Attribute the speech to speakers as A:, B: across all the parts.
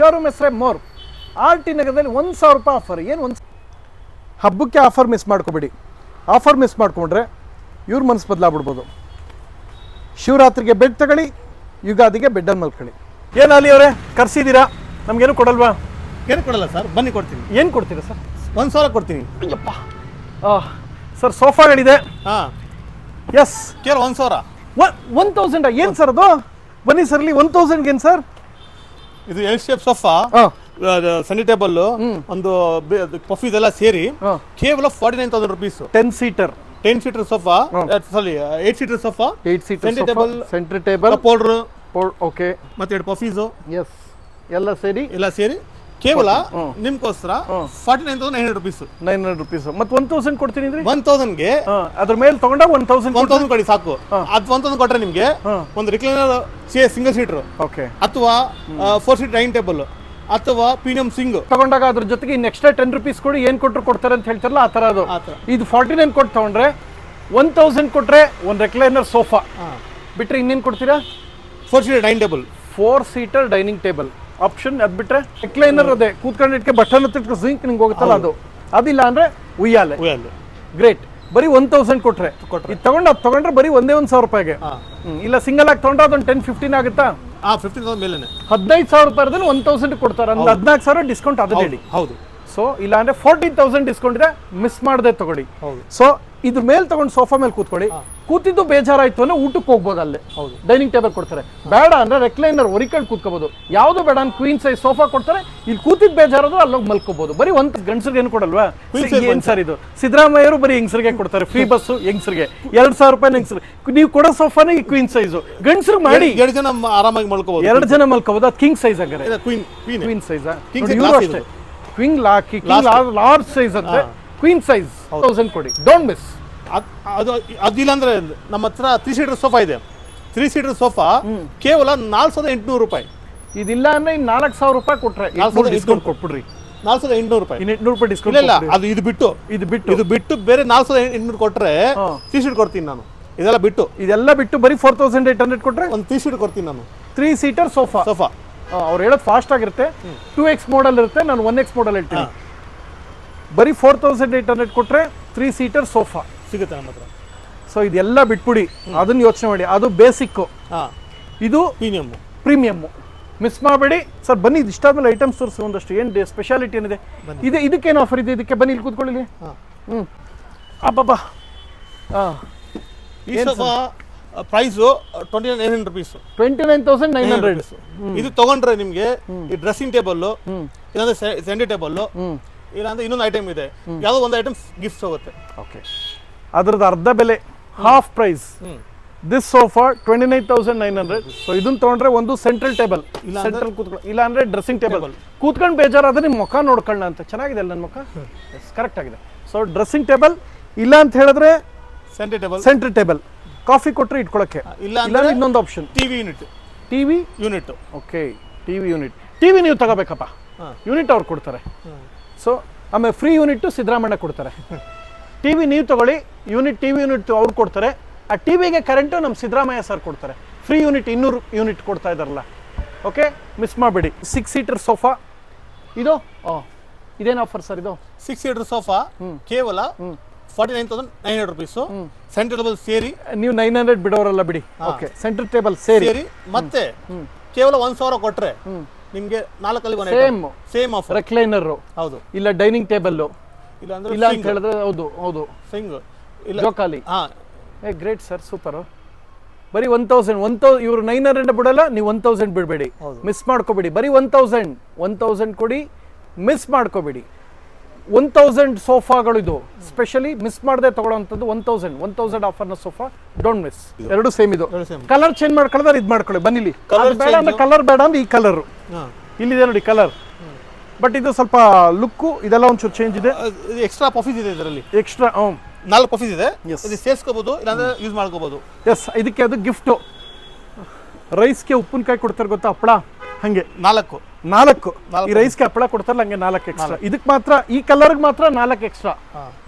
A: Showroom ಹೆಸರೇ more. R T ನಗರದಲ್ಲಿ ಒಂದು ಸಾವಿರ ರೂಪಾಯಿ ಆಫರ್ ಏನು ಒಂದು ಹಬ್ಬಕ್ಕೆ ಆಫರ್ ಮಿಸ್ ಮಾಡ್ಕೋಬೇಡಿ. ಆಫರ್ ಮಿಸ್ ಮಾಡ್ಕೊಂಡ್ರೆ ಇವ್ರ ಮನಸ್ಸು ಬದಲಾಗ್ಬಿಡ್ಬೋದು. ಶಿವರಾತ್ರಿಗೆ ಬೆಡ್ ತಗೊಳ್ಳಿ ಯುಗಾದಿಗೆ ಬೆಡ್ಡಲ್ಲಿ ಮಲ್ಕೊಳ್ಳಿ. ಏನು ಅಲ್ಲಿ ಅವರೇ ಕರ್ಸಿದ್ದೀರಾ? ನಮಗೇನು ಕೊಡಲ್ವಾ?
B: ಏನು ಕೊಡಲ್ಲ ಸರ್ ಬನ್ನಿ ಕೊಡ್ತೀನಿ.
A: ಏನು ಕೊಡ್ತೀರಾ ಸರ್?
B: ಒಂದು ಸಾವಿರ ಕೊಡ್ತೀನಿ.
A: ಅಯ್ಯಪ್ಪ. ಸರ್ ಸೋಫಾಗಳಿದೆ
B: ಹಾಂ.
A: ಎಸ್
B: ಕೇವಲ ಒಂದು ಸಾವಿರ
A: ಒನ್ ತೌಸಂಡ ಏನು ಸರ್ ಅದು? ಬನ್ನಿ ಸರ್ ಇಲ್ಲಿ ಒನ್ ತೌಸಂಡ್ಗೆ ಏನು ಸರ್?
B: ಇದು ಎಲ್ ಶೇಪ್ ಸೋಫಾ ಸನಿ ಟೇಬಲ್ ಒಂದು ಪಫ್ ಇದೆಲ್ಲ ಸೇರಿ ಕೇವಲ forty nine thousand rupees
A: ten seater
B: ten seater sofa sorry eight seater sofa
A: eight seater
B: centre table
A: centre table
B: powder
A: okay
B: ಮತ್ತೆ ಎರಡು ಪಫೀಸು
A: ಎಸ್ ಎಲ್ಲ ಸೇರಿ?
B: ಎಲ್ಲ ಸೇರಿ ಕೇವಲ ನಿಮ್ಗೋಸ್ಕರ forty nine thousand nine hundred rupees.
A: Nine hundred rupees. ಮತ್ತೆ one thousand ಕೊಡ್ತೀನಿ ಅಂದ್ರೆ?
B: ಒನ್ ತೌಸಂಡ್ಗೆ
A: ಅದ್ರ ಮೇಲೆ ತಗೊಂಡಾಗ ಒನ್ ತೌಸಂಡ್
B: ಒನ್ ತೌಸಂಡ್ ಕೊಡಿ ಸಾಕು. ಅದು ಒನ್ ತೌಸಂಡ್ ಕೊಟ್ರೆ ನಿಮಗೆ. ಒಂದು ರಿಕ್ಲೈನರ್ ಸಿಂಗಲ್ ಸೀಟರ್
A: ಓಕೆ
B: ಅಥವಾ ಫೋರ್ ಸೀಟ್ ಡೈನಿಂಗ್ ಟೇಬಲ್ ಅಥವಾ ಪ್ರೀಮಿಯಂ ಸಿಂಗ್
A: ತಗೊಂಡಾಗ ಅದ್ರ ಜೊತೆಗೆ ಇನ್ ಎಕ್ಸ್ಟ್ರಾ ಟೆನ್ ರುಪೀಸ್ ಕೊಡಿ ಏನು ಕೊಟ್ಟರು ಕೊಡ್ತಾರೆ ಅಂತ ಹೇಳ್ತಾರಲ್ಲ ಆ ತರ ಅದು. ಇದು ಫಾರ್ಟಿ ನೈನ್ ಕೊಟ್ಟು ತಗೊಂಡ್ರೆ ಒನ್ ತೌಸಂಡ್ ಕೊಟ್ರೆ ಒಂದು ರೆಕ್ಲೈನರ್ ಸೋಫಾ ಬಿಟ್ರೆ ಇನ್ನೇನು ಕೊಡ್ತೀರಾ?
B: Four seater dining table
A: four seater dining table option ಅದ್ ಬಿಟ್ರೆ ರೆಕ್ಲೈನರ್ ಅದೇ. ಕೂತ್ಕೊಂಡಿಟ್ಕೆ ಬಟನ್ ಹತ್ತಿಟ್ಕೊ ಜಿಂಕ್ ನಿಂಗೆ ಹೋಗುತ್ತಲ್ಲ ಅದು. ಅದಿಲ್ಲ ಅಂದ್ರೆ ಉಯ್ಯಾಲೆ.
B: ಉಯ್ಯಾಲೆ.
A: ಗ್ರೇಟ್ ಬರೀ ಒನ್ ತೌಸಂಡ್ ಕೊಟ್ರೆ. ಇದು ತಗೊಂಡು ಅದು ತಗೊಂಡ್ರೆ ಬರೀ ಒಂದೇ ಒಂದು ಸಾವಿರ ರೂಪಾಯಿಗೆ. ಇಲ್ಲ ಸಿಂಗಲ್ ಆಗಿ ತಗೊಂಡ್ರೆ ಅದೊಂದು ಟೆನ್ ಫಿಫ್ಟೀನ್ ಆಗುತ್ತಾ? ಹದಿನೈದು ಸಾವಿರ ರೂಪಾಯಿದಲ್ಲಿ ಒನ್ ತೌಸಂಡ್ ಕೊಡ್ತಾರೆ. ಅಂದ್ರೆ ಹದಿನಾಲ್ಕು ಸಾವಿರ ಡಿಸ್ಕೌಂಟ್ ಅದೇ ಹೇಳಿ.
B: ಹೌದು.
A: ಸೊ ಇಲ್ಲ ಅಂದ್ರೆ ಫೋರ್ಟೀನ್ ತೌಸಂಡ್ ಡಿಸ್ಕೌಂಟ್ ಇದೆ. ಮಿಸ್ ಮಾಡದೆ ತಗೊಳ್ಳಿ. ಸೊ ಇದ್ರ ಮೇಲೆ ತಗೊಂಡು ಸೋಫಾ ಮೇಲೆ ಕೂತ್ಕೊಳ್ಳಿ. ಕೂತಿದ್ದು ಬೇಜಾರಾಯ್ತು ಅಂದ್ರೆ ಊಟಕ್ಕೆ ಹೋಗ್ಬೋದು ಅಲ್ಲಿ.
B: ಹೌದು.
A: ಡೈನಿಂಗ್ ಟೇಬಲ್ ಕೊಡ್ತಾರೆ. ಬೇಡ ಅಂದ್ರೆ ರೆಕ್ಲೈನರ್ ಒರಿಕಲ್ ಕೂತ್ಕೋಬಹುದು ಯಾವುದು ಬೇಡ ಅಂದ್ರೆ ಕ್ವೀನ್ ಸೈಜ್ ಸೋಫಾ ಕೊಡ್ತಾರೆ. ಇಲ್ಲಿ ಕೂತಿದ್ ಬೇಜಾರಾದ್ರೂ ಅಲ್ಲೋಗಿ ಮಲ್ಕೋಬಹುದು ಬರೀ ಒಂದು ಗಂಡಸರಿಗೆ ಏನು ಕೊಡಲ್ವಾ? ಏನ್ ಸರ್ ಇದು? ಸಿದ್ದರಾಮಯ್ಯರು ಬರೀ ಹೆಂಗಸರಿಗೆ ಕೊಡ್ತಾರೆ. ಫ್ರೀ ಬಸ್ಸು ಹೆಂಗಸರಿಗೆ. ಎರಡ್ ಸಾವಿರ ರೂಪಾಯಿ ಹೆಂಗಸರು ನೀವು ಕೊಡೋ ಸೋಫಾನೇ ಈ ಕ್ವೀನ್ ಸೈಜು ಗಂಡಸರು ಮಾಡಿ.
B: ಎರಡು ಜನ ಆರಾಮಾಗಿ ಮಲ್ಕೋಬಹುದು
A: ಎರಡು ಜನ ಮಲ್ಕೋಬಹುದು ಅದು ಕಿಂಗ್ ಸೈಜ್ ಆಗಿದೆ
B: ಕ್ವೀನ್
A: ಸೈಜ್ ಅಷ್ಟೇ. ಕ್ವೀನ್ ಲಾಕಿ ಲಾರ್ಜ್ ಸೈಜ್ ಅಂತ ಕ್ವೀನ್ ಸೈಜ್ ತೌಸಂಡ್ ಕೊಡಿ. ಡೋಂಟ್ ಮಿಸ್
B: ಅದು ಅದಿಲ್ಲ ಅಂದ್ರೆ ನಮ್ಮ ಹತ್ರ ತ್ರೀ ಸೀಟರ್ ಸೋಫಾ ಇದೆ. ತ್ರೀ ಸೀಟರ್ ಸೋಫಾ ಕೇವಲ ನಾಲ್ಕು ಸಾವಿರದ ಎಂಟುನೂರು ರೂಪಾಯಿ.
A: ಇದಿಲ್ಲ ಅಂದ್ರೆ ಇನ್ನು ನಾಲ್ಕು ಸಾವಿರ ರೂಪಾಯಿ ಕೊಟ್ರೆ.
B: ನಾಲ್ಕು ಸಾವಿರದ
A: ಡಿಸ್ಕೌಂಟ್ ಕೊಟ್ಬಿಡ್ರಿ.
B: ನಾಲ್ಕು ಸಾವಿರದ ಎಂಟುನೂರು ರೂಪಾಯಿ.
A: ಇನ್ನು ಎಂಟ್ನೂರು ರೂಪಾಯಿ ಡಿಸ್ಕೌಂಟ್
B: ಇಲ್ಲ ಅದು ಇದು ಬಿಟ್ಟು.
A: ಇದು ಬಿಟ್ಟು.
B: ಇದು ಬಿಟ್ಟು ಬೇರೆ ನಾಲ್ಕು ಸಾವಿರದ ಎಂಟುನೂರು
A: ಕೊಟ್ಟರೆ.
B: ತ್ರೀ ಸೀಟ್ ಕೊಡ್ತೀನಿ ನಾನು. ಇದೆಲ್ಲ ಬಿಟ್ಟು.
A: ಇದೆಲ್ಲ ಬಿಟ್ಟು ಬರೀ ಫೋರ್ ತೌಸಂಡ್ ಏಟ್ ಹಂಡ್ರೆಡ್ ಕೊಟ್ಟರೆ
B: ಒಂದು ತ್ರೀ ಸೀಟ್ ಕೊಡ್ತೀನಿ ನಾನು.
A: ತ್ರೀ ಸೀಟರ್ ಸೋಫಾ
B: ಸೋಫಾ
A: ಅವ್ರು ಹೇಳೋದು ಫಾಸ್ಟ್ ಆಗಿರುತ್ತೆ. ಟೂ ಎಕ್ಸ್ ಮಾಡಲ್ ಇರುತ್ತೆ ನಾನು ಒನ್ ಎಕ್ಸ್ ಮಾಡಲ್ ಹೇಳ್ತೀನಿ. ಬರೀ ಫೋರ್ ತೌಸಂಡ್ ಏಟ್ ಹಂಡ್ರೆಡ್ ಕೊಟ್ರೆ ತ್ರೀ ಸೀಟರ್ ಸೋಫಾ
B: ಸಿಗುತ್ತೆ ನಮ್ಮ ಹತ್ರ.
A: ಸೊ ಇದೆಲ್ಲ ಬಿಟ್ಬಿಡಿ. ಅದನ್ನ ಯೋಚನೆ ಮಾಡಿ. ಅದು ಬೇಸಿಕ್ಕು
B: ಹಾಂ.
A: ಇದು
B: ಪ್ರೀಮಿಯಮ್
A: ಪ್ರೀಮಿಯಮ್ಮು ಮಿಸ್ ಮಾಡಬೇಡಿ. ಸರ್ ಬನ್ನಿ ಇದು ಇಷ್ಟಾದ್ಮೇಲೆ ಐಟಮ್ಸ್ ತೋರಿಸಿ ಒಂದಷ್ಟು. ಏನು ಸ್ಪೆಷಾಲಿಟಿ ಏನಿದೆ? ಇದೆ ಇದಕ್ಕೇನು ಆಫರ್ ಇದೆ? ಇದಕ್ಕೆ ಬನ್ನಿ ಇಲ್ಲಿ ಕೂತ್ಕೊಳ್ಳಿ.
B: ಹಾಂ.
A: ಹ್ಞೂ ಅಬ್ಬಬ್ಬಾ. ಹಾಂ.
B: ಈ sofa price twenty nine hundred rupees
A: twenty nine thousand nine hundred
B: ಇದು ತಗೊಂಡ್ರೆ ನಿಮಗೆ ಈ ಡ್ರೆಸ್ಸಿಂಗ್ ಟೇಬಲ್ಲು ಇಲ್ಲಾಂದ್ರೆ ಸೆಂಡಿ ಟೇಬಲ್
A: ಹ್ಞೂ
B: ಇಲ್ಲಾಂದ್ರೆ ಇನ್ನೊಂದು ಐಟಮ್ ಇದೆ. ಯಾವುದೋ ಒಂದು ಐಟಮ್ ಗಿಫ್ಟ್ ಹೋಗುತ್ತೆ.
A: ಓಕೆ ಅದ್ರದ್ದು ಅರ್ಧ ಬೆಲೆ half price this sofa twenty nine thousand nine hundred so ಇದನ್ನ ತಗೊಂಡ್ರೆ ಒಂದು ಸೆಂಟ್ರಲ್ ಟೇಬಲ್ ಸೆಂಟ್ರಲ್ ಕೂತ್ಕೊಳ್ಳಿ ಇಲ್ಲ ಅಂದ್ರೆ ಡ್ರೆಸ್ಸಿಂಗ್ ಟೇಬಲ್ ಕೂತ್ಕೊಂಡು ಬೇಜಾರಾದ್ರೆ ನಿಮ್ಮ ಮುಖ ನೋಡ್ಕೊಳ್ಳೋಣ ಅಂತ. ಚೆನ್ನಾಗಿದೆ ಅಲ್ಲ ನನ್ನ ಮುಖ? ಕರೆಕ್ಟ್ ಆಗಿದೆ. ಸೊ ಡ್ರೆಸ್ಸಿಂಗ್ ಟೇಬಲ್ ಇಲ್ಲ ಅಂತ ಹೇಳಿದ್ರೆ
B: ಸೆಂಟ್ರ ಟೇಬಲ್
A: ಸೆಂಟ್ರಲ್ ಟೇಬಲ್ ಕಾಫಿ ಕೊಟ್ಟರೆ ಇಟ್ಕೊಳ್ಳೋಕ್ಕೆ
B: ಇಲ್ಲ ಅಂದ್ರೆ
A: ಇನ್ನೊಂದು option
B: TV unit
A: TV
B: unit
A: okay TV unit TV ನೀವು ತಗೋಬೇಕಪ್ಪ. ಯೂನಿಟ್ ಅವ್ರು ಕೊಡ್ತಾರೆ. ಸೊ ಆಮೇಲೆ ಫ್ರೀ ಯೂನಿಟ್ ಸಿದ್ದರಾಮಣ್ಣ ಕೊಡ್ತಾರೆ. ಟಿವಿ ನೀವು ತಗೊಳ್ಳಿ ಯೂನಿಟ್ ಟಿ ವಿ ಯೂನಿಟ್ ಅವ್ರು ಕೊಡ್ತಾರೆ. ಆ ಟಿ ವಿಗೆ ಕರೆಂಟು ನಮ್ಮ ಸಿದ್ದರಾಮಯ್ಯ ಸರ್ ಕೊಡ್ತಾರೆ. ಫ್ರೀ ಯೂನಿಟ್ ಇನ್ನೂರು ಯೂನಿಟ್ ಕೊಡ್ತಾ ಇದ್ದಾರಲ್ಲ. ಓಕೆ ಮಿಸ್ ಮಾಡಬೇಡಿ. ಸಿಕ್ಸ್ ಸೀಟರ್ ಸೋಫಾ ಇದು? ಓ ಇದೇನು ಆಫರ್ ಸರ್ ಇದು?
B: ಸಿಕ್ಸ್ ಸೀಟರ್ ಸೋಫಾ ಕೇವಲ forty nine thousand nine hundred rupees centre table ಸೇರಿ.
A: ನೀವು ನೈನ್ ಹಂಡ್ರೆಡ್ ಬಿಡೋರಲ್ಲ ಬಿಡಿ. ಓಕೆ ಸೆಂಟರ್ ಟೇಬಲ್ ಸೇರಿ.
B: ಸೇರಿ ಮತ್ತೆ ಕೇವಲ ಒಂದು ಸಾವಿರ ಕೊಟ್ಟರೆ ನಿಮಗೆ ನಾಲ್ಕಲ್ಲಿ
A: ಸೇಮ್.
B: ಸೇಮ್ ಆಫರ್
A: ರೆಕ್ಲೈನರು
B: ಹೌದು.
A: ಇಲ್ಲ ಡೈನಿಂಗ್ ಟೇಬಲ್ಲು
B: ಇಲ್ಲ ಅಂದ್ರೆ
A: ಇಲ್ಲ ಅಂತ ಹೇಳಿದ್ರೆ ಹೌದು ಹೌದು.
B: ಸಿಂಗ್ ಇಲ್ಲ
A: ಜೋಕಾಲಿ
B: ಹಾ.
A: ಏ ಗ್ರೇಟ್ ಸರ್ ಸೂಪರ್ ಬರೀ ಒನ್ ತೌಸಂಡ್ ಒನ್ ತೌ ಇವರು ನೈನ್ ಹಂಡ್ರೆಡ್ ಬಿಡಲ್ಲ ನೀವು ಒನ್ ತೌಸಂಡ್ ಬಿಡಬೇಡಿ. ಮಿಸ್ ಮಾಡ್ಕೋಬೇಡಿ. ಬರೀ ಒನ್ ತೌಸಂಡ್ ಒನ್ ತೌಸಂಡ್ ಕೊಡಿ ಮಿಸ್ ಮಾಡ್ಕೋಬೇಡಿ. ಒನ್ ತೌಸಂಡ್ ಸೋಫಾಗಳು ಇದು. ಸ್ಪೆಷಲಿ ಮಿಸ್ ಮಾಡದೆ ತಗೊಳ್ಳೋವಂಥದ್ದು ಒನ್ ತೌಸಂಡ್ ಒನ್ ತೌಸಂಡ್ ಆಫರ್ನ ಸೋಫಾ ಡೋಂಟ್ ಮಿಸ್ ಎರಡು ಸೇಮ್ ಇದು. ಕಲರ್ ಚೇಂಜ್ ಮಾಡ್ಕೊಳ್ಳೋದ್ರೆ ಇದು ಮಾಡ್ಕೊಳ್ಳಿ ಬನ್ನಿಲಿ
B: Colour
A: ಬೇಡ ಅಂದ್ರೆ ಕಲರ್ ಬೇಡ ಅಂದ್ರೆ ಈ ಕಲರ್ ಇಲ್ಲಿದೆ ನೋಡಿ ಕಲರ್ ಬಟ್ ಇದು ಸ್ವಲ್ಪ ಲುಕ್ಕು ಇದೆಲ್ಲ ಒಂಚೂರು ಚೇಂಜ್ ಇದೆ.
B: ಎಕ್ಸ್ಟ್ರಾ ಪಫೀಸ್ ಇದೆ ಇದರಲ್ಲಿ.
A: ಎಕ್ಸ್ಟ್ರಾ ಹ್ಞೂ
B: ನಾಲ್ಕು ಪಫೀಸ್ ಇದೆ. ಇದು ಸೇರಿಸ್ಕೋಬಹುದು ಇಲ್ಲಾಂದ್ರೆ ಯೂಸ್ ಮಾಡ್ಕೋಬಹುದು
A: ಎಸ್ ಇದಕ್ಕೆ ಅದು ಗಿಫ್ಟು ರೈಸ್ಗೆ ಉಪ್ಪಿನಕಾಯಿ ಕೊಡ್ತಾರೆ ಗೊತ್ತಾ ಹಪ್ಪಳ? ಹಂಗೆ.
B: ನಾಲ್ಕು.
A: ನಾಲ್ಕು. ಈ ರೈಸ್ಗೆ ಹಪ್ಪಳ ಕೊಡ್ತಾರಲ್ಲ ಹಂಗೆ ನಾಲ್ಕು ಎಕ್ಸ್ಟ್ರಾ ಇದಕ್ಕೆ ಮಾತ್ರ ಈ ಕಲರ್ಗೆ ಮಾತ್ರ ನಾಲ್ಕು ಎಕ್ಸ್ಟ್ರಾ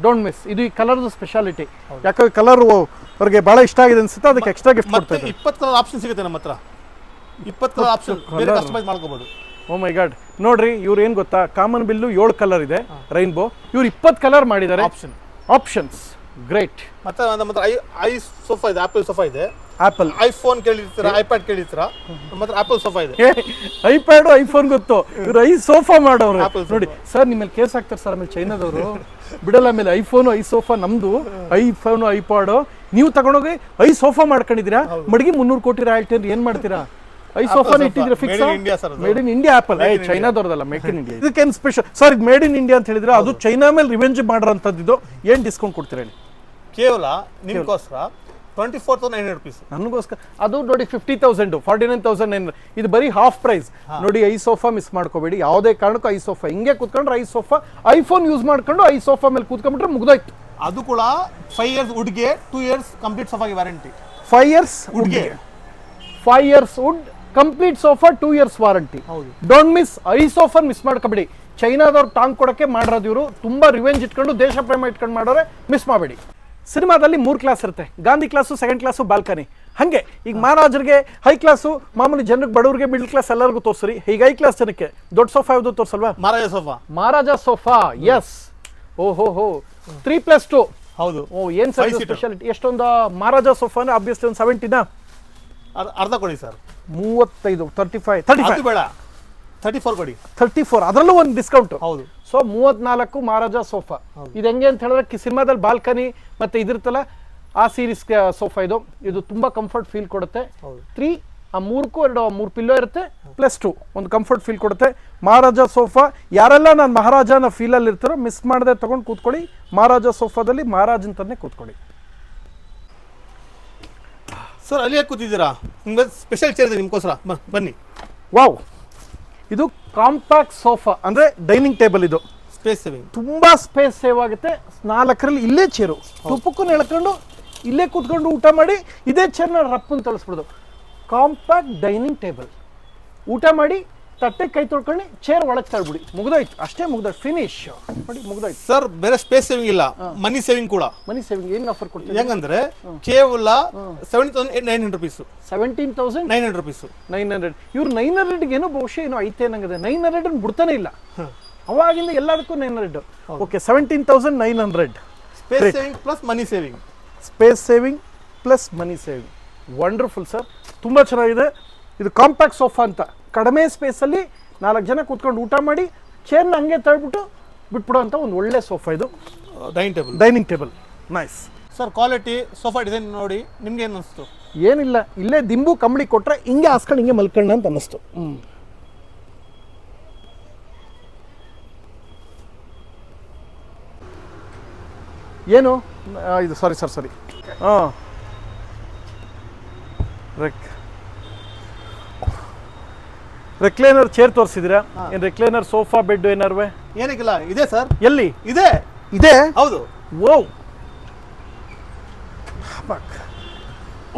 A: ಡೋಂಟ್ ಮಿಸ್ ಇದು ಈ ಕಲರ್ದು ಸ್ಪೆಷಾಲಿಟಿ ಯಾಕಂದ್ರೆ ಕಲರ್ ಅವ್ರಿಗೆ ಬಹಳ ಇಷ್ಟ ಆಗಿದೆ ಅನ್ಸುತ್ತೆ ಅದಕ್ಕೆ ಎಕ್ಸ್ಟ್ರಾ ಗಿಫ್ಟ್ ಕೊಡ್ತಾರೆ
B: ಇಪ್ಪತ್ತು ಕಲರ್ ಆಪ್ಷನ್ ಸಿಗುತ್ತೆ ನಮ್ಮ ಹತ್ರ. ಇಪ್ಪತ್ತು ಕಲರ್ ಆಪ್ಷನ್ ಕಸ್ಟಮೈಸ್ ಮಾಡ್ಕೋಬಹುದು
A: ಓ ಮೈ ಗಾಡ್ ನೋಡ್ರಿ ಇವ್ರು ಏನ್ ಗೊತ್ತಾ? ಕಾಮನ್ ಬಿಲ್ಲು ಏಳು ಕಲರ್ ಇದೆ ರೈನ್ಬೋ ಇವ್ರು ಇಪ್ಪತ್ತು ಕಲರ್ ಮಾಡಿದ್ದಾರೆ.
B: ಆಪ್ಷನ್
A: ಆಪ್ಷನ್ಸ್ ಗ್ರೇಟ್
B: ಮತ್ತೆ ನಮ್ಮ ಐ ಐ ಸೋಫಾ ಇದೆ ಆಪಲ್ ಸೋಫಾ ಇದೆ.
A: ಆಪಲ್
B: ಐಫೋನ್ ಕೇಳಿರ್ತೀರಾ ಐಪ್ಯಾಡ್ ಕೇಳಿರ್ತೀರಾ? ಮತ್ತೆ ಆಪಲ್ ಸೋಫಾ ಇದೆ.
A: ಐಪ್ಯಾಡ್ ಐಫೋನ್ ಗೊತ್ತು. ಇವ್ರು ಐ ಸೋಫಾ ಮಾಡೋರು ನೋಡಿ ಸರ್ ನಿಮ್ಮಲ್ಲಿ ಕೇಸ್ ಹಾಕ್ತಾರೆ ಸರ್ ಆಮೇಲೆ ಚೈನಾದವರು. ಬಿಡಲ್ಲ ಆಮೇಲೆ ಐಫೋನು ಐ ಸೋಫಾ ನಮ್ದು. ಐಫೋನು ಐಪಾಡು ನೀವು ತಗೊಂಡೋಗಿ ಐ ಸೋಫಾ ಮಾಡ್ಕೊಂಡಿದ್ದೀರಾ? ಮಡಗಿ ಮುನ್ನೂರು ಕೋಟಿ ರಾಯಲ್ಟಿ ಅಂದ್ರೆ ಏನ್ ಮಾಡ್ತೀರಾ? I sofa
B: ಇಟ್ಟಿದ್ರೆ
A: fix. Made in India Apple I ಚೈನಾದವ್ರದಲ್ಲ make in India ಇದಕ್ಕೇನು ಸ್ಪೆಷಲ್ ಸರ್ ಇದು ಮೇಡ್ ಇನ್ ಇಂಡಿಯಾ ಅಂತ ಹೇಳಿದ್ರೆ ಅದು ಚೈನಾ ಮೇಲೆ ರಿವೆಂಜ್ ಮಾಡಿರೋಂಥದ್ದು ಏನ್ ಡಿಸ್ಕೌಂಟ್ ಕೊಡ್ತೀರಾ ಹೇಳಿ?
B: ಕೇವಲ ನಿಮ್ಗೋಸ್ಕರ twenty four thousand nine rupees
A: ನನಗೋಸ್ಕರ. ಅದು ನೋಡಿ fifty thousand forty nine thousand nine ಇದು ಬರೀ ಹಾಫ್ ಪ್ರೈಸ್ ನೋಡಿ ಐ ಸೋಫಾ ಮಿಸ್ ಮಾಡ್ಕೋಬೇಡಿ. ಯಾವುದೇ ಕಾರಣಕ್ಕೂ ಐ ಸೋಫಾ. ಹಿಂಗೆ ಕೂತ್ಕೊಂಡ್ರೆ ಐ ಸೋಫಾ. ಐಫೋನ್ ಯೂಸ್ ಮಾಡ್ಕೊಂಡು ಐ ಸೋಫಾ ಮೇಲೆ ಕೂತ್ಕೊಂಡ್ಬಿಟ್ರೆ ಮುಗ್ದೋಯ್ತು.
B: ಅದು ಕೂಡ ಫೈವ್ ಇಯರ್ಸ್ ವುಡ್ಗೆ ಟೂ ಇಯರ್ಸ್ ಕಂಪ್ಲೀಟ್ ಸೋಫಾಗೆ warranty
A: five years
B: ವುಡ್ಗೆ
A: five years wood complete sofa two years warranty
B: ಹೌದು.
A: Don't miss I sofa miss ಮಾಡ್ಕೊಬೇಡಿ. ಚೈನಾದವ್ರು ಟಾಂಗ್ ಕೊಡಕ್ಕೆ ಮಾಡಿರೋದು ಇವರು. ತುಂಬಾ ರಿವೆಂಜ್ ಇಟ್ಕೊಂಡು ದೇಶ ಪ್ರೇಮ ಇಟ್ಕೊಂಡು ಮಾಡೋರೆ ಮಿಸ್ ಮಾಡಬೇಡಿ. ಸಿನಿಮಾದಲ್ಲಿ ಮೂರು ಕ್ಲಾಸ್ ಇರುತ್ತೆ. Gandhi class second class balcony ಹಾಗೆ ಈಗ ಮಹಾರಾಜರಿಗೆ ಹೈ ಕ್ಲಾಸು ಮಾಮೂಲಿ ಜನರಿಗೆ ಬಡವರಿಗೆ ಮಿಡ್ಲ್ ಕ್ಲಾಸ್ ಎಲ್ಲರಿಗೂ ತೋರಿಸ್ರಿ. ಈಗ ಹೈ ಕ್ಲಾಸ್ ಜನಕ್ಕೆ ದೊಡ್ಡ ಸೋಫಾ ಯಾವುದು ತೋರಿಸಲ್ವಾ?
B: Maharaja sofa
A: Maharaja sofa yes ಓಹೋ ಹೋ ಹೋ. ತ್ರೀ ಪ್ಲಸ್ ಟು
B: ಹೌದು.
A: ಓ ಏನು ಸರ್ ಸ್ಪೆಷಾಲಿಟಿ ಎಷ್ಟೊಂದು ಮಹಾರಾಜ ಸೋಫಾ ಅಂದ್ರೆ ಆಬ್ವಿಯಸ್ಲಿ ಒಂದು ಸೆವೆಂಟಿನಾ
B: ಅರ್- ಅರ್ಧ ಕೊಡಿ ಸರ್.
A: ಮೂವತ್ತೈದು ತರ್ಟಿ ಫೈವ್ ತರ್ಟಿ
B: ಅದು
A: ಫೈವ್
B: ಬೇಡ. ತರ್ಟಿ ಫೋರ್ ಕೊಡಿ.
A: ತರ್ಟಿ ಫೋರ್ ಅದರಲ್ಲೂ ಒಂದು ಡಿಸ್ಕೌಂಟ್
B: ಹೌದು.
A: ಸೊ ಮೂವತ್ನಾಲ್ಕು ಮಹಾರಾಜ ಸೋಫಾ. ಇದು ಹೆಂಗೆ ಅಂತ ಹೇಳಿದ್ರೆ ಸಿನಿಮಾದಲ್ಲಿ ಬಾಲ್ಕನಿ ಮತ್ತೆ ಇದಿರ್ತಲ್ಲ ಆ ಸೀರೀಸ್ ಸೋಫಾ ಇದು. ಇದು ತುಂಬಾ ಕಂಫರ್ಟ್ ಫೀಲ್ ಕೊಡುತ್ತೆ.
B: ಹೌದು.
A: ತ್ರೀ ಆ ಮೂರಕ್ಕೂ ಎರಡು ಮೂರು ಪಿಲ್ಲೋ ಇರುತ್ತೆ ಪ್ಲಸ್ ಟು ಒಂದು ಕಂಫರ್ಟ್ ಫೀಲ್ ಕೊಡುತ್ತೆ. ಮಹಾರಾಜ ಸೋಫಾ ಯಾರೆಲ್ಲ ನಾನು ಮಹಾರಾಜನ ಫೀಲಲ್ಲಿ ಇರ್ತಾರೋ ಮಿಸ್ ಮಾಡದೆ ತಗೊಂಡು ಕೂತ್ಕೊಳ್ಳಿ. ಮಹಾರಾಜ ಸೋಫಾದಲ್ಲಿ ಮಹಾರಾಜನ ತಂದೆ ಕೂತ್ಕೊಳ್ಳಿ.
B: ಸರ್ ಅಲ್ಲಿಯೇ ಕೂತಿದ್ದೀರಾ? ನಿಮ್ಗೆ ಸ್ಪೆಷಲ್ ಚೇರ್ ಇದೆ ನಿಮ್ಗೋಸ್ಕರ. ಬನ್ನಿ.
A: ವಾವ್. ಇದು ಕಾಂಪ್ಯಾಕ್ಟ್ ಸೋಫಾ ಅಂದರೆ ಡೈನಿಂಗ್ ಟೇಬಲ್ ಇದು.
B: ಸ್ಪೇಸ್ ಸೇವಿಂಗ್
A: ತುಂಬ ಸ್ಪೇಸ್ ಸೇವ್ ಆಗುತ್ತೆ. ನಾಲ್ಕರಲ್ಲಿ ಇಲ್ಲೇ ಚೇರು ತುಪ್ಪಕ್ಕೂ ಎಳ್ಕೊಂಡು ಇಲ್ಲೇ ಕೂತ್ಕೊಂಡು ಊಟ ಮಾಡಿ ಇದೇ ಚೇರ್ನ ರಪ್ಪನ್ನು ತಳಿಸ್ಬಿಡೋದು ಕಾಂಪ್ಯಾಕ್ಟ್ ಡೈನಿಂಗ್ ಟೇಬಲ್ ಊಟ ಮಾಡಿ ತಟ್ಟೆ ಕೈ ತೊಳ್ಕೊಂಡು ಚೇರ್ ಒಳಗೆ ತಳ್ಬಿಡಿ. ಮುಗ್ದೋಯ್ತು. ಅಷ್ಟೇ ಮುಗ್ದೋಯ್ತು. ಫಿನಿಶ್ ನೋಡಿ ಮುಗ್ದೋಯ್ತು.
B: ಸರ್ ಬೇರೆ ಸ್ಪೇಸ್ ಸೇವಿಂಗ್ ಇಲ್ಲ. ಮನಿ ಸೇವಿಂಗ್ ಕೂಡ.
A: ಮನಿ ಸೇವಿಂಗ್ ಏನು ಆಫರ್ ಕೊಡ್ತೀವಿ
B: ಹೆಂಗಂದ್ರೆ ಕೇವಲ seventy thousand nine hundred rupees
A: seventeen thousand
B: nine hundred rupees
A: nine hundred ಇವ್ರು ನೈನ್ ಹಂಡ್ರೆಡ್ಗೆ ಏನೋ ಬಹುಶಃ ಏನೋ ಐತೆ ನಂಗದೆ ನೈನ್ ಹಂಡ್ರೆಡ್ ಬಿಡ್ತಾನೆ ಇಲ್ಲ. ಅವಾಗಿಂದ ಎಲ್ಲದಕ್ಕೂ nine hundred okay seventeen thousand nine hundred
B: space saving plus money saving
A: space saving plus money saving wonderful sir ತುಂಬ ಚೆನ್ನಾಗಿದೆ. ಇದು ಕಾಂಪ್ಯಾಕ್ಟ್ ಸೋಫಾ ಅಂತ. ಕಡಿಮೆ ಸ್ಪೇಸಲ್ಲಿ ನಾಲ್ಕು ಜನ ಕೂತ್ಕೊಂಡು ಊಟ ಮಾಡಿ ಚೇರ್ನ ಹಂಗೆ ತಳ್ಬಿಟ್ಟು ಬಿಟ್ಬಿಡೋ ಅಂತ ಒಂದು ಒಳ್ಳೆ ಸೋಫಾ ಇದು.
B: Dining table
A: dining table nice
B: sir quality sofa design ನೋಡಿ ನಿಮ್ಗೆ ಏನು ಅನಿಸ್ತು?
A: ಏನಿಲ್ಲ ಇಲ್ಲೇ ದಿಂಬು ಕಂಬಳಿ ಕೊಟ್ಟರೆ ಹಿಂಗೆ ಹಾಸ್ಕೊಂಡು ಹಿಂಗೆ ಮಲ್ಕೊಂಡ ಅಂತ ಅನ್ನಿಸ್ತು. ಏನು? ಇದು ಸಾರಿ ಸರ್ ಸಾರಿ ಹಾಂ ರೆಕ್ ರೆಕ್ಲೈನರ್ ಚೇರ್ ತೋರಿಸಿದ್ರಾ ಏನ್ ರೆಕ್ಲೈನರ್ ಸೋಫಾ ಬೆಡ್ ಏನಾರು
B: ಏನಕ್ಕಿಲ್ಲ ಇದೆ ಸರ್.
A: ಎಲ್ಲಿ?
B: ಇದೆ.
A: ಇದೆ?
B: ಹೌದು.
A: ಓ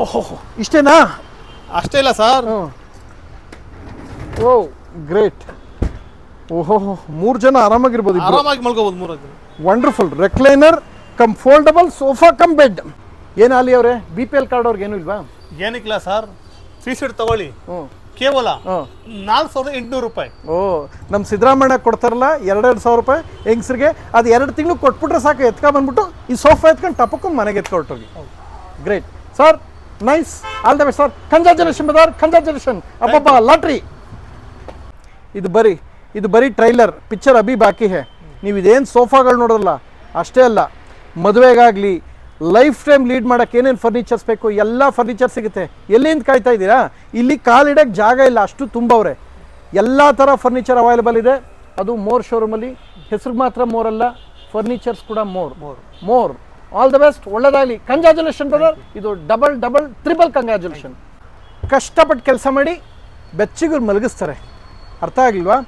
A: ಓಹೋ. ಇಷ್ಟೇನಾ?
B: ಅಷ್ಟೇ ಇಲ್ಲ ಸರ್.
A: ಓ ಗ್ರೇಟ್ ಓಹೋ ಮೂರು ಜನ ಆರಾಮಾಗಿರ್ಬೋದು
B: ಆರಾಮಾಗಿ ಮಲ್ಕೋಬಹುದು ಮೂರು ಜನ.
A: Wonderful recliner cum foldable sofa cum bed ಏನು ಅಲ್ಲಿ ಅವರೇ? ಬಿ ಪಿ ಎಲ್ ಕಾರ್ಡ್ ಅವ್ರಿಗೆ ಏನೂ ಇಲ್ವಾ?
B: ಏನಕ್ಕಿಲ್ಲ ಸರ್. ಫ್ರೀ ಸೀಟ್ ತಗೊಳ್ಳಿ.
A: ಹ್ಞೂ
B: ಕೇವಲ ನಾಲ್ಕು ಸಾವಿರದ ಎಂಟುನೂರು ರೂಪಾಯಿ.
A: ಓ ನಮ್ಮ ಸಿದ್ದರಾಮಯ್ಯ ಕೊಡ್ತಾರಲ್ಲ ಎರಡೆರಡು ಸಾವಿರ ರೂಪಾಯಿ ಹೆಂಗಸರಿಗೆ ಅದು ಎರಡು ತಿಂಗಳು ಕೊಟ್ಬಿಟ್ರೆ ಸಾಕು ಎತ್ಕೊಂಡ್ಬಂದ್ಬಿಟ್ಟು ಈ ಸೋಫಾ ಎತ್ಕೊಂಡು ಟಪಕ್ಕೊಂಡು ಮನೆಗೆ ಎತ್ಕೊಟ್ಟೋಗಿ great sir nice all the best sir congratulation brother congratulation ಅಬ್ಬಬ್ಬ ಲಾಟ್ರಿ ಇದು ಬರೀ ಇದು ಬರೀ ಟ್ರೈಲರ್ ಪಿಕ್ಚರ್ ಅಭಿ ಬಾಕಿ ಹೇ. ನೀವು ಇದೇನು ಸೋಫಾಗಳು ನೋಡೋಲ್ಲ ಅಷ್ಟೇ ಅಲ್ಲ. ಮದುವೆಗಾಗಲಿ ಲೈಫ್ ಟೈಮ್ ಲೀಡ್ ಮಾಡೋಕ್ಕೆ ಏನೇನು ಫರ್ನಿಚರ್ಸ್ ಬೇಕು ಎಲ್ಲ ಫರ್ನಿಚರ್ ಸಿಗುತ್ತೆ. ಎಲ್ಲಿಂದ ಕಾಯ್ತಾ ಇದ್ದೀರಾ? ಇಲ್ಲಿ ಕಾಲಿಡಕ್ಕೆ ಜಾಗ ಇಲ್ಲ ಅಷ್ಟು ತುಂಬವ್ರೆ. ಎಲ್ಲ ಥರ ಫರ್ನಿಚರ್ ಅವೈಲೇಬಲ್ ಇದೆ. ಅದು ಮೋರ್ ಶೋರೂಮಲ್ಲಿ ಹೆಸರು ಮಾತ್ರ ಮೋರ್ ಅಲ್ಲ ಫರ್ನಿಚರ್ಸ್ ಕೂಡ more
B: more
A: more all the best ಒಳ್ಳೆದಾಗಲಿ. Congratulation brother ಇದು ಡಬಲ್ ಡಬಲ್ ಟ್ರಿಪಲ್ ಕಂಗ್ರ್ಯಾಚುಲೇಷನ್ ಕಷ್ಟಪಟ್ಟು ಕೆಲಸ ಮಾಡಿ ಬೆಚ್ಚಿಗೂ ಮಲಗಿಸ್ತಾರೆ. ಅರ್ಥ ಆಗಿಲ್ವಾ?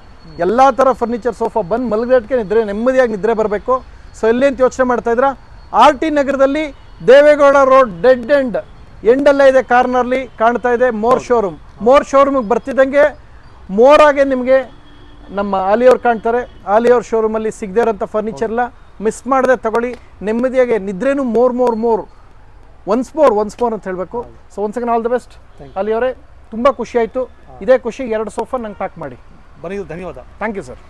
A: ಎಲ್ಲ ಥರ ಫರ್ನಿಚರ್ ಸೋಫಾ ಬಂದು ಮಲಗದಕ್ಕೆ ನಿದ್ರೆ ನೆಮ್ಮದಿಯಾಗಿ ನಿದ್ರೆ ಬರಬೇಕು. ಸೊ ಎಲ್ಲಿ ಅಂತ ಯೋಚನೆ ಮಾಡ್ತಾ ಇದ್ರ ಆರ್ ಟಿ ನಗರದಲ್ಲಿ ದೇವೇಗೌಡ ರೋಡ್ ಡೆಡ್ ಎಂಡ್ ಎಂಡಲ್ಲೇ ಇದೆ ಕಾರ್ನರ್ಲಿ ಕಾಣ್ತಾ ಇದೆ. ಮೋರ್ ಶೋರೂಮ್ ಮೋರ್ ಶೋರೂಮಿಗೆ ಬರ್ತಿದ್ದಂಗೆ ಮೋರಾಗೆ ನಿಮಗೆ ನಮ್ಮ ಆಲಿಯವ್ರು ಕಾಣ್ತಾರೆ. ಆಲಿಯವ್ರ ಶೋರೂಮಲ್ಲಿ ಸಿಗದೇ ಇರೋಂಥ ಫರ್ನಿಚರ್ಲ ಮಿಸ್ ಮಾಡದೆ ತಗೊಳ್ಳಿ. ನೆಮ್ಮದಿಯಾಗಿ ನಿದ್ರೇನು more more more once more once more ಅಂತ ಹೇಳಬೇಕು. So once again all the best ಅಲ್ಲಿ ಅವರೇ ತುಂಬ ಖುಷಿ ಆಯಿತು. ಇದೇ ಖುಷಿ ಎರಡು ಸೋಫಾ ನಂಗೆ ಪ್ಯಾಕ್ ಮಾಡಿ.
B: ಬರೀ ಧನ್ಯವಾದ.
A: Thank you sir